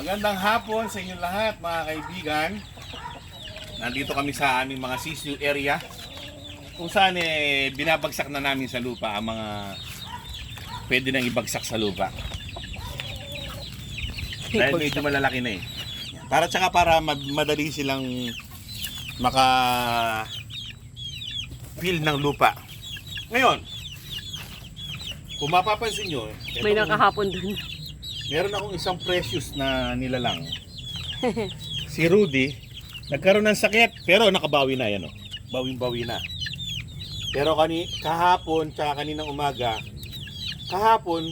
Magandang hapon sa inyo lahat mga kaibigan. Nandito kami sa aming mga sisyo area kung saan eh binabagsak na namin sa lupa ang mga pwede nang ibagsak sa lupa. Dahil medyo malalaki na eh. Para tsaka para mad- madali silang maka feel ng lupa. Ngayon, kung mapapansin nyo, May etong- nakahapon dun. Meron akong isang precious na nilalang. si Rudy, nagkaroon ng sakit, pero nakabawi na yan, oh. Bawing-bawi na. Pero kani kahapon, tsaka kaninang umaga, kahapon,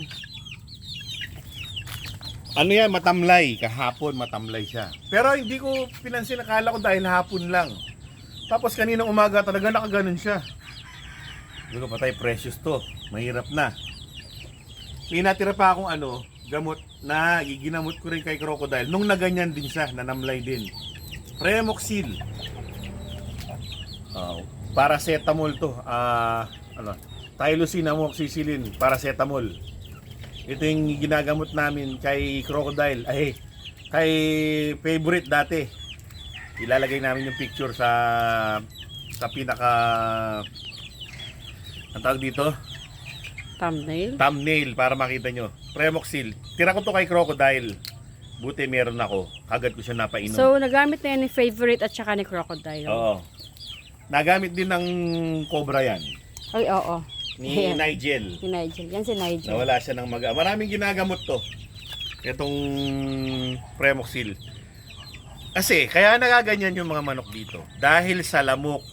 ano yan, matamlay. Kahapon, matamlay siya. Pero hindi ko pinansin, akala ko dahil hapon lang. Tapos kaninang umaga, talaga nakaganon siya. Hindi ko patay, precious to. Mahirap na. Pinatira pa akong ano, gamot na ginamot ko rin kay crocodile. Nung naganyan din siya, nanamlay din. Premoxil. Oh, paracetamol to. Ah, ano? Tylosin amoxicillin, paracetamol. Ito yung ginagamot namin kay crocodile. Ay, kay favorite dati. Ilalagay namin yung picture sa sa pinaka ang tawag dito? Thumbnail. thumbnail para makita nyo. Premoxil. Tira ko to kay Crocodile. Buti meron ako. Agad ko siya napainom. So, nagamit na yan ni favorite at saka ni crocodile. Oo. Nagamit din ng Cobra yan. Ay, oo. Ni Ayan. Nigel. Si Nigel. Yan si Nigel. Nawala siya ng maga. Maraming ginagamot to. Itong Premoxil. Kasi, kaya nagaganyan yung mga manok dito. Dahil sa lamok.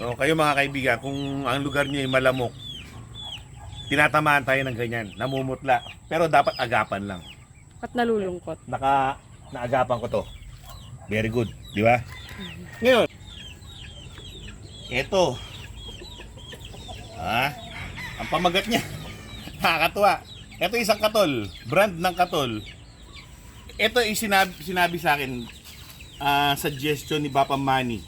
No, kayo mga kaibigan, kung ang lugar niyo ay malamok, tinatamaan tayo ng ganyan. Namumutla. Pero dapat agapan lang. At nalulungkot. naka naagapan ko to. Very good, di ba? Ngayon, eto. Ah, ang pamagat niya. Nakakatuwa. Ito isang katol, brand ng katol. Ito ay sinabi, sinabi sa akin, ah, suggestion ni Papa Manny.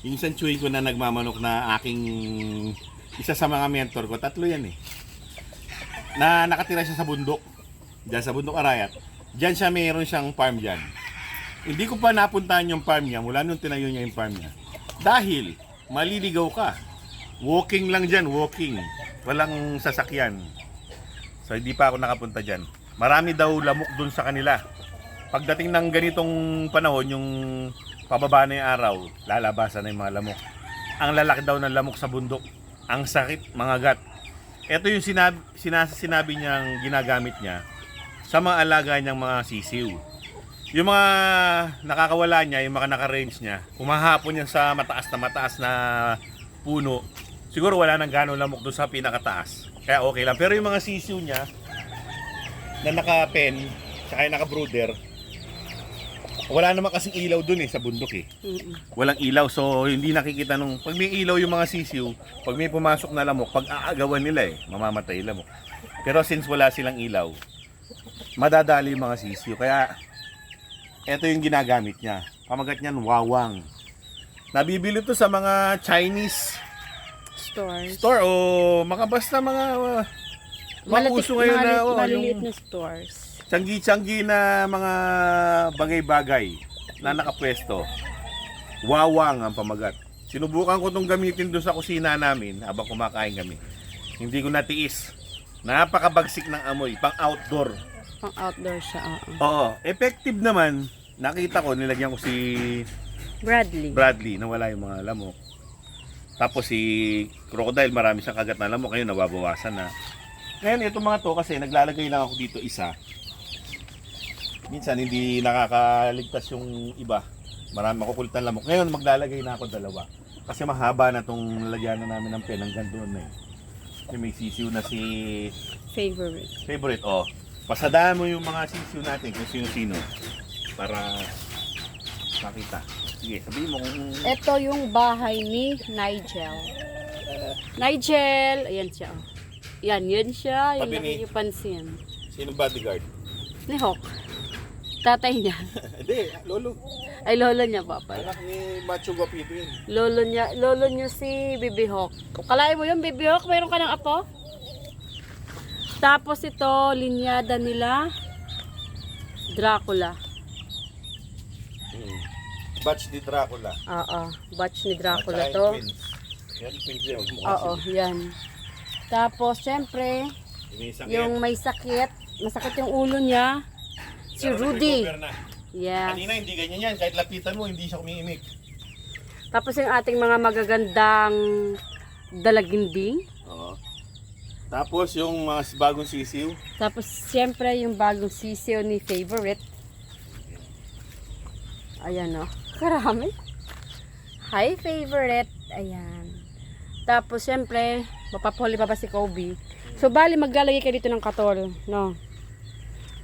Yung isang chewing ko na nagmamanok na aking isa sa mga mentor ko, tatlo yan eh. Na nakatira siya sa bundok. Diyan sa bundok Arayat. Diyan siya mayroon siyang farm diyan. Hindi ko pa napuntahan yung farm niya mula nung tinayo niya yung farm niya. Dahil maliligaw ka. Walking lang diyan, walking. Walang sasakyan. So hindi pa ako nakapunta diyan. Marami daw lamok dun sa kanila. Pagdating ng ganitong panahon, yung pababa na yung araw, lalabasan na yung mga lamok. Ang lalaki daw ng lamok sa bundok. Ang sakit, mga gat. Ito yung sinabi, sinas, sinabi niyang ginagamit niya sa mga alaga niyang mga sisiw. Yung mga nakakawala niya, yung mga naka-range niya, kumahapon yan sa mataas na mataas na puno, siguro wala nang gano'ng lamok doon sa pinakataas. Kaya okay lang. Pero yung mga sisiw niya, na naka-pen, saka yung naka-brooder, wala naman kasing ilaw doon eh, sa bundok eh. Walang ilaw so hindi nakikita nung pag may ilaw yung mga sisiw pag may pumasok na lamok pag aagawan nila eh mamamatay yung lamok. Pero since wala silang ilaw madadali yung mga sisiw. Kaya eto yung ginagamit niya. Pamagat niyan wawang. Nabibili to sa mga Chinese Stores. store o makabasta mga uh, mga Malatik- uso ngayon na oh, maliliit yung na stores. Tiyanggi-tiyanggi na mga bagay-bagay na nakapwesto. Wawang ang pamagat. Sinubukan ko itong gamitin doon sa kusina namin habang kumakain kami. Hindi ko natiis. Napakabagsik ng amoy, pang outdoor. Pang outdoor siya, oo. Oo, effective naman. Nakita ko, nilagyan ko si Bradley. Bradley na wala yung mga lamok. Tapos si Crocodile, marami siyang kagat na lamok. Ngayon, nababawasan na. Ngayon, itong mga to, kasi naglalagay lang ako dito isa. Minsan, hindi nakakaligtas yung iba. Marami makukulitan lamok. Ngayon, maglalagay na ako dalawa. Kasi mahaba na itong lalagyan na namin ng pen hanggang doon na eh. Kasi may sisiw na si Favorite. favorite. Oh, pasadaan mo yung mga sisiw natin kung sino-sino. Para makita. Sige, sabihin mo kung Ito yung bahay ni Nigel. Nigel! Ayan siya. oh. Yan, yan siya. Yung Tabi ni- niyo pansin. sino bodyguard. Ni Hawk. Tatay niya. Hindi, lolo. Ay, lolo niya pa pala. Anak ni Macho Guapito yun. Lolo niya, lolo niya si Bibi Hawk. Kalain mo yun, Bibi Hawk, mayroon ka ng apo? Tapos ito, linyada nila. Dracula. Mm. Batch ni Dracula. Oo, batch ni Dracula At to. twins. Yan, twins yan. Oo, yan. Tapos, syempre, yung may sakit, masakit yung ulo niya, si Rudy. Yes. Kanina hindi ganyan yan. Kahit lapitan mo, hindi siya umiimik. Tapos yung ating mga magagandang dalaginding. Oo. Tapos yung mga bagong sisiw. Tapos, syempre, yung bagong sisiyo ni Favorite. Ayan, o. Karami. Hi, Favorite. Ayan. Tapos, syempre, mapapahuli pa ba si Kobe? So, bali, maglalagay ka dito ng katol, no?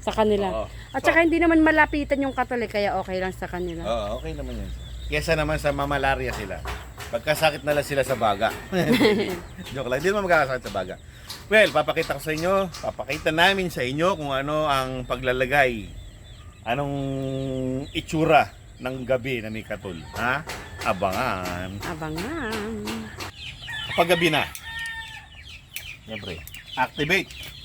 Sa kanila. Oo. At saka, hindi naman malapitan yung katol, eh, kaya okay lang sa kanila. Oo, okay naman yan. Kesa naman sa mamalaria sila. Pagkasakit na lang sila sa baga. Joke lang, hindi naman magkakasakit sa baga. Well, papakita ko sa inyo, papakita namin sa inyo kung ano ang paglalagay. Anong itsura ng gabi na may katul. Ha? Abangan. Abangan. Kapag gabi na, siyempre, activate.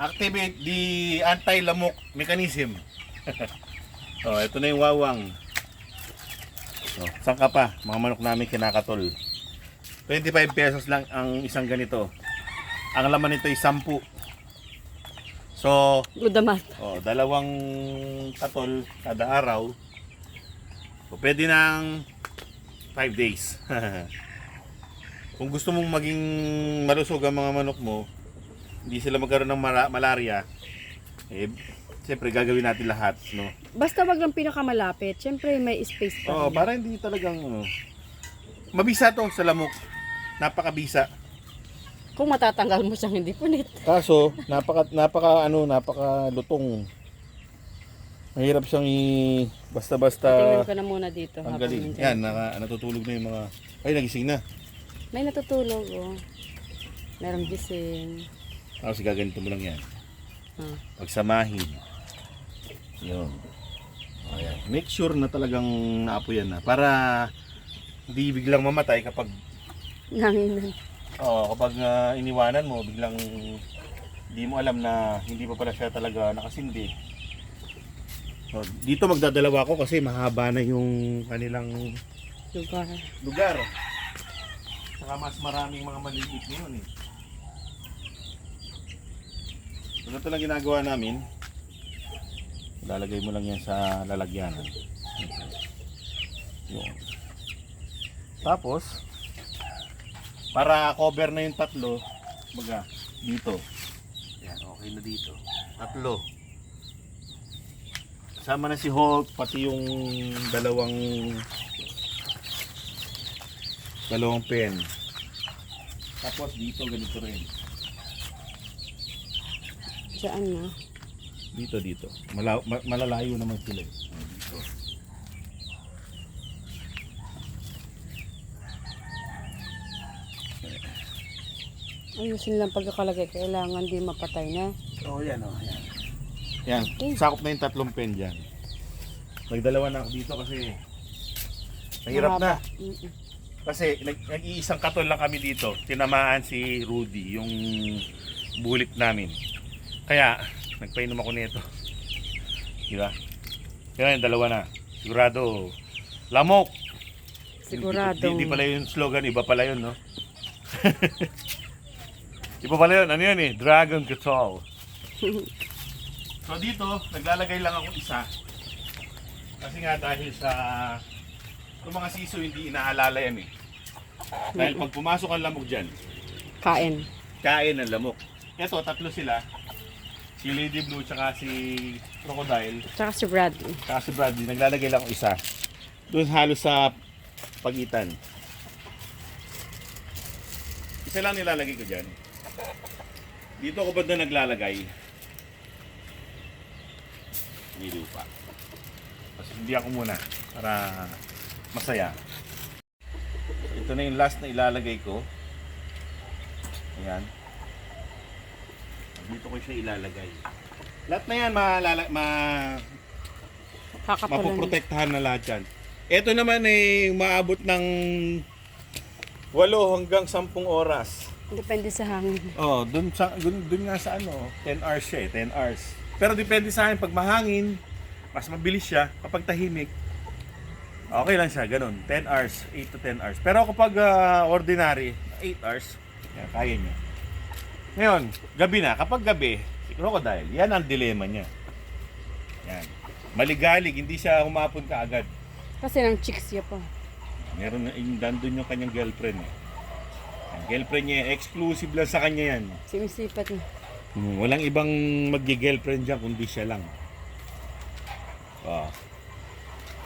Activate the anti-lamok mechanism. oh, ito na yung wawang. Oh, saan ka pa? Mga manok namin kinakatol. 25 pesos lang ang isang ganito. Ang laman nito ay 10. So, Udamat. Oh, dalawang katol kada araw. So, pwede ng 5 days. Kung gusto mong maging malusog ang mga manok mo, hindi sila magkaroon ng mara- malaria, eh, siyempre gagawin natin lahat, no? Basta wag lang pinakamalapit. Syempre, may space pa. Oo, rin. para hindi talagang, ano, mabisa to sa lamok. Napakabisa. Kung matatanggal mo siyang hindi punit. Kaso, napaka, napaka, ano, napaka lutong. Mahirap siyang i, basta-basta. Tingnan ko na muna dito. Ang habang galing. nandyan. Yan, naka, natutulog na yung mga... Ay, nagising na. May natutulog, oh. Merong gising. Tapos gaganito mo lang yan. Ah. Pagsamahin. Yun. Ayan. Make sure na talagang naapo yan na. Para hindi biglang mamatay kapag Nanginan. oh, kapag ah, iniwanan mo, biglang hindi mo alam na hindi pa pala siya talaga nakasindi. So, dito magdadalawa ko kasi mahaba na yung kanilang Lugar. lugar. Saka mas maraming mga maliliit ngayon eh. So, ito lang ginagawa namin. Lalagay mo lang yan sa lalagyanan. Yun. Tapos, para cover na yung tatlo, baga, dito. Yan, okay na dito. Tatlo. Kasama na si Hulk, pati yung dalawang dalawang pen. Tapos dito ganito rin. Diyan na. Dito dito. Mala- ma- malalayo naman sila. eh. Ah, Dito. Ayusin lang pagkakalagay. Kailangan di mapatay na. Oh, yan oh, yan. Yan, Okay. sakop na yung tatlong pen diyan. Nagdalawa na ako dito kasi mahirap na. Mahaba. Mm-mm. Kasi nag- nag-iisang katol lang kami dito. Tinamaan si Rudy, yung bulik namin. Kaya, nagpainom ako nito. Di ba? Kaya yung dalawa na. Sigurado, lamok. Siguradong. Hindi, pala yung slogan, iba pala yun, no? iba pala yun, ano yun eh? Dragon Control. so dito, naglalagay lang ako isa. Kasi nga dahil sa yung mga siso hindi inaalala yan eh. Dahil pag pumasok ang lamok dyan, Kain. kain ang lamok. Ito, tatlo sila. Si Lady Blue, tsaka si Crocodile, Tsaka si Bradley. tsaka si Bradley. Naglalagay lang ako isa. Doon halos sa pagitan. Isa lang nilalagay ko dyan. Dito ako banda naglalagay. May lupa. Kasi hindi ako muna para masaya. Ito na yung last na ilalagay ko. Ayan. Dito ko siya ilalagay. Lahat na yan malala, ma, Kakapulan. mapoprotektahan na lahat yan. Ito naman ay maabot ng 8 hanggang 10 oras. Depende sa hangin. Oh, dun sa dun, dun nga sa ano, 10 hours siya eh, 10 hours. Pero depende sa akin, pag mahangin, mas mabilis siya. Kapag tahimik, okay lang siya, ganun. 10 hours, 8 to 10 hours. Pero kapag ah, ordinary, 8 hours, kaya niya. Ngayon, gabi na. Kapag gabi, si crocodile, yan ang dilema niya. Yan. Maligalig, hindi siya humapon ka agad. Kasi ng chicks niya pa. Meron na, yung dandun yung kanyang girlfriend. Eh. Ang girlfriend niya, exclusive lang sa kanya yan. Simisipat niya. Hmm, walang ibang mag-girlfriend dyan kundi siya lang. Oh.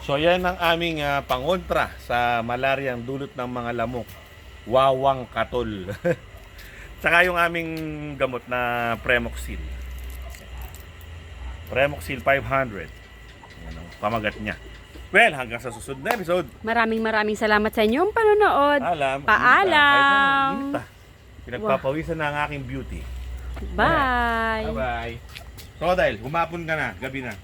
So yan ang aming ah, pangontra sa malaria ang dulot ng mga lamok. Wawang katol. Tsaka yung aming gamot na Premoxil. Premoxil 500. Yan ang pamagat niya. Well, hanggang sa susunod na episode. Maraming maraming salamat sa inyong panonood. Alam. Paalam. Init ah. Pinagpapawisan na ang aking beauty. Bye! Bye-bye. So, dahil humapon ka na, gabi na.